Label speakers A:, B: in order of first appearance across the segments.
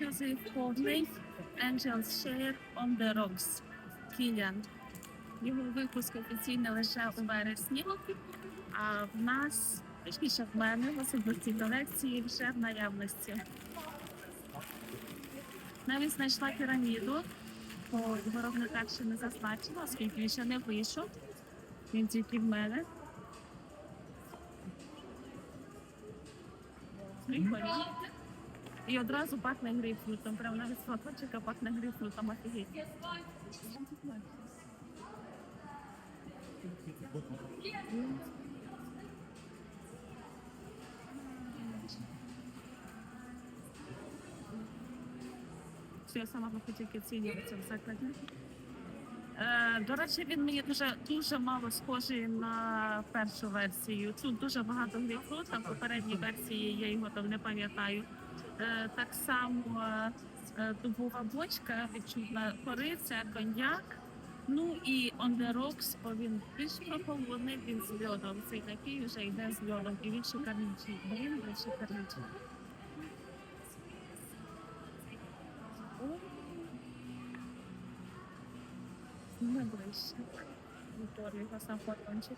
A: exclusive portrait Angel's Share on the Rocks Кіліан. Його випуск офіційно лише у вересні, а в нас, точніше в мене, в особистій колекції вже в наявності. Навіть знайшла піраміду, бо виробника ще не зазначила, оскільки він ще не вийшов. Він тільки в мене. Прикольно. І одразу пахне грейпфрутом. Прямо навіть з пахне грейпфрутом офігеть. Що я сама тільки цінюється в закладі. Е, до речі, він мені дуже дуже мало схожий на першу версію. Тут дуже багато грейпфрута, в попередній версії я його там не пам'ятаю. Е, так само е, дубова бочка, відчутна кориця, коньяк. Ну і on the rocks, бо він більш прохолодний, він з льодом. Цей такий вже йде з льодом, і він шикарничий. Він шикарничий. Не ближче. Вітор його сам фотончик.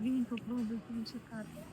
A: Він попробує чекати.